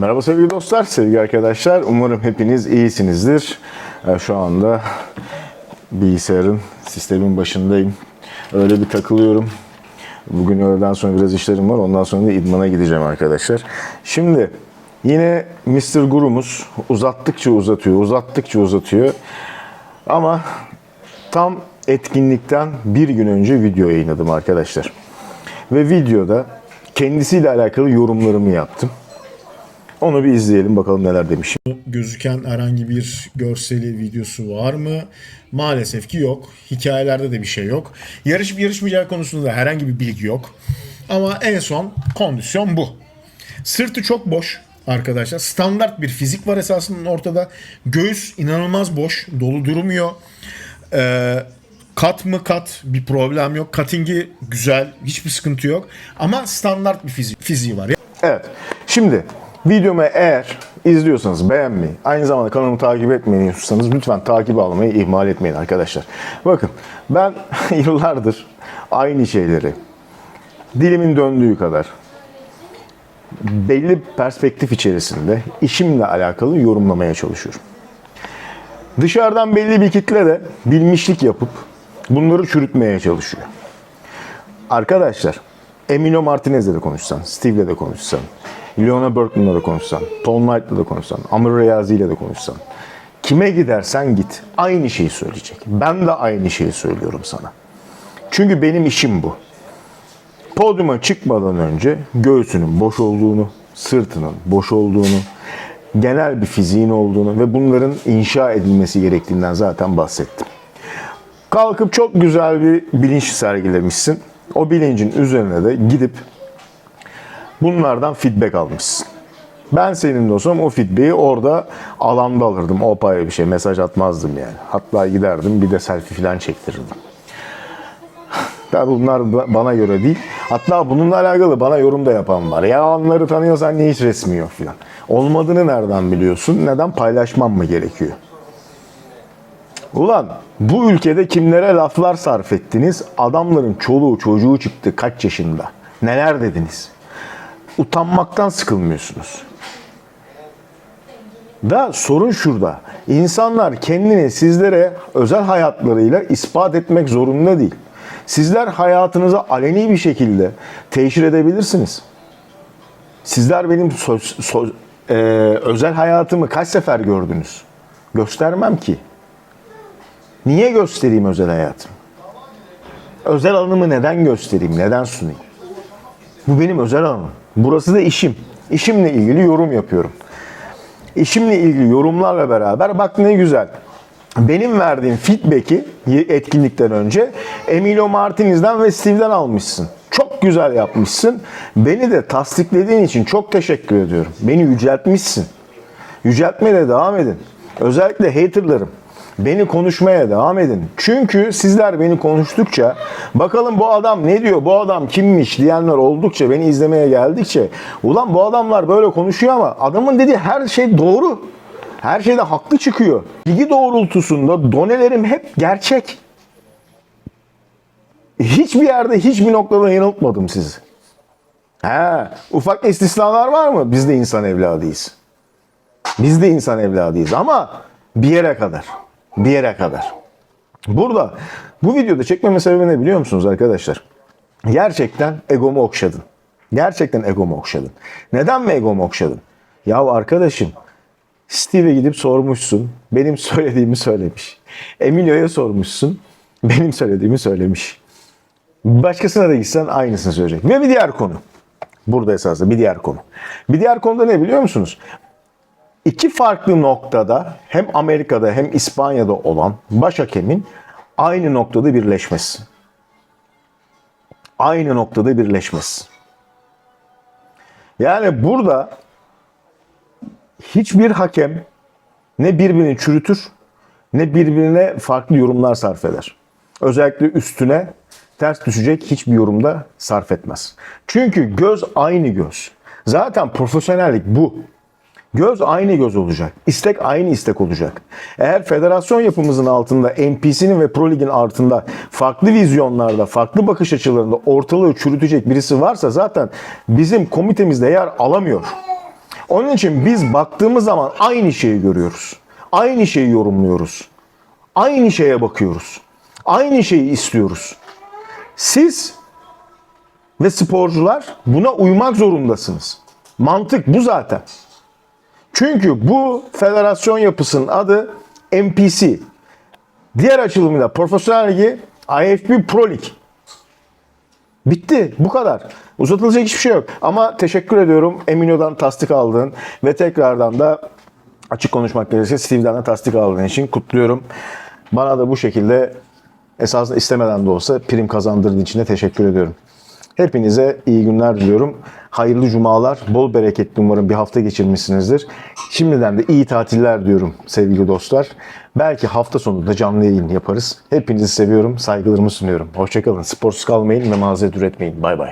Merhaba sevgili dostlar, sevgili arkadaşlar. Umarım hepiniz iyisinizdir. Ee, Şu anda bilgisayarın, sistemin başındayım. Öyle bir takılıyorum. Bugün öğleden sonra biraz işlerim var. Ondan sonra da idmana gideceğim arkadaşlar. Şimdi yine Mr. Guru'muz uzattıkça uzatıyor, uzattıkça uzatıyor. Ama tam etkinlikten bir gün önce video yayınladım arkadaşlar. Ve videoda kendisiyle alakalı yorumlarımı yaptım. Onu bir izleyelim bakalım neler demiş. gözüken herhangi bir görseli videosu var mı? Maalesef ki yok. Hikayelerde de bir şey yok. Yarışıp yarışmayacağı konusunda da herhangi bir bilgi yok. Ama en son kondisyon bu. Sırtı çok boş arkadaşlar. Standart bir fizik var esasında ortada. Göğüs inanılmaz boş. Dolu durmuyor. Ee, kat mı kat bir problem yok. Cutting'i güzel. Hiçbir sıkıntı yok. Ama standart bir fizi- fiziği var. Evet. Şimdi videomu eğer izliyorsanız beğenmeyi, aynı zamanda kanalımı takip etmeyi istiyorsanız lütfen takip almayı ihmal etmeyin arkadaşlar. Bakın ben yıllardır aynı şeyleri dilimin döndüğü kadar belli perspektif içerisinde işimle alakalı yorumlamaya çalışıyorum. Dışarıdan belli bir kitle de bilmişlik yapıp bunları çürütmeye çalışıyor. Arkadaşlar, Emilio Martinez'le de konuşsan, Steve'le de konuşsan, Leona Berkman'la da konuşsan, Tom Knight'la da konuşsan, Amir Reyazi ile de konuşsan, kime gidersen git aynı şeyi söyleyecek. Ben de aynı şeyi söylüyorum sana. Çünkü benim işim bu. Podyuma çıkmadan önce göğsünün boş olduğunu, sırtının boş olduğunu, genel bir fiziğin olduğunu ve bunların inşa edilmesi gerektiğinden zaten bahsettim. Kalkıp çok güzel bir bilinç sergilemişsin. O bilincin üzerine de gidip bunlardan feedback almışsın. Ben senin olsam o feedback'i orada alanda alırdım. O apayrı bir şey. Mesaj atmazdım yani. Hatta giderdim bir de selfie falan çektirirdim. Tabii bunlar ba- bana göre değil. Hatta bununla alakalı bana yorum da yapan var. Ya onları tanıyorsan niye hiç resmi yok. Olmadığını nereden biliyorsun? Neden paylaşmam mı gerekiyor? Ulan bu ülkede kimlere laflar sarf ettiniz? Adamların çoluğu çocuğu çıktı kaç yaşında? Neler dediniz? Utanmaktan sıkılmıyorsunuz. Da sorun şurada. İnsanlar kendini sizlere özel hayatlarıyla ispat etmek zorunda değil. Sizler hayatınıza aleni bir şekilde teşhir edebilirsiniz. Sizler benim söz, söz- e, özel hayatımı kaç sefer gördünüz? Göstermem ki. Niye göstereyim özel hayatımı? Özel alanımı neden göstereyim, neden sunayım? Bu benim özel alanım. Burası da işim. İşimle ilgili yorum yapıyorum. İşimle ilgili yorumlarla beraber bak ne güzel. Benim verdiğim feedback'i etkinlikten önce Emilio Martinez'den ve Steve'den almışsın. Çok güzel yapmışsın. Beni de tasdiklediğin için çok teşekkür ediyorum. Beni yüceltmişsin. Yüceltmeye de devam edin. Özellikle haterlarım. Beni konuşmaya devam edin. Çünkü sizler beni konuştukça bakalım bu adam ne diyor, bu adam kimmiş diyenler oldukça, beni izlemeye geldikçe ulan bu adamlar böyle konuşuyor ama adamın dediği her şey doğru. Her şeyde haklı çıkıyor. Bilgi doğrultusunda donelerim hep gerçek. Hiçbir yerde, hiçbir noktada yanıltmadım sizi. He, ufak istisnalar var mı? Biz de insan evladıyız. Biz de insan evladıyız ama bir yere kadar. Bir yere kadar. Burada bu videoda çekmeme sebebi ne biliyor musunuz arkadaşlar? Gerçekten egomu okşadın. Gerçekten egomu okşadın. Neden mi egomu okşadın? Ya arkadaşım Steve'e gidip sormuşsun. Benim söylediğimi söylemiş. Emilio'ya sormuşsun. Benim söylediğimi söylemiş. Başkasına da gitsen aynısını söyleyecek. Ve bir diğer konu. Burada esasında bir diğer konu. Bir diğer konuda ne biliyor musunuz? İki farklı noktada hem Amerika'da hem İspanya'da olan baş hakemin aynı noktada birleşmesi. Aynı noktada birleşmesi. Yani burada hiçbir hakem ne birbirini çürütür ne birbirine farklı yorumlar sarf eder. Özellikle üstüne ters düşecek hiçbir yorumda sarf etmez. Çünkü göz aynı göz. Zaten profesyonellik bu. Göz aynı göz olacak. İstek aynı istek olacak. Eğer federasyon yapımızın altında, NPC'nin ve Pro Lig'in altında farklı vizyonlarda, farklı bakış açılarında ortalığı çürütecek birisi varsa zaten bizim komitemizde yer alamıyor. Onun için biz baktığımız zaman aynı şeyi görüyoruz. Aynı şeyi yorumluyoruz. Aynı şeye bakıyoruz. Aynı şeyi istiyoruz. Siz ve sporcular buna uymak zorundasınız. Mantık bu zaten. Çünkü bu federasyon yapısının adı NPC. Diğer açılımıyla Profesyonel Ligi IFB Pro Lig. Bitti. Bu kadar. Uzatılacak hiçbir şey yok. Ama teşekkür ediyorum Emino'dan tasdik aldığın ve tekrardan da açık konuşmak gerekirse Steve'den de tasdik aldığın için kutluyorum. Bana da bu şekilde esasında istemeden de olsa prim kazandırdığın için de teşekkür ediyorum. Hepinize iyi günler diliyorum. Hayırlı cumalar, bol bereketli umarım bir hafta geçirmişsinizdir. Şimdiden de iyi tatiller diyorum sevgili dostlar. Belki hafta sonu da canlı yayın yaparız. Hepinizi seviyorum, saygılarımı sunuyorum. Hoşçakalın, sporsuz kalmayın ve mazeret üretmeyin. Bay bay.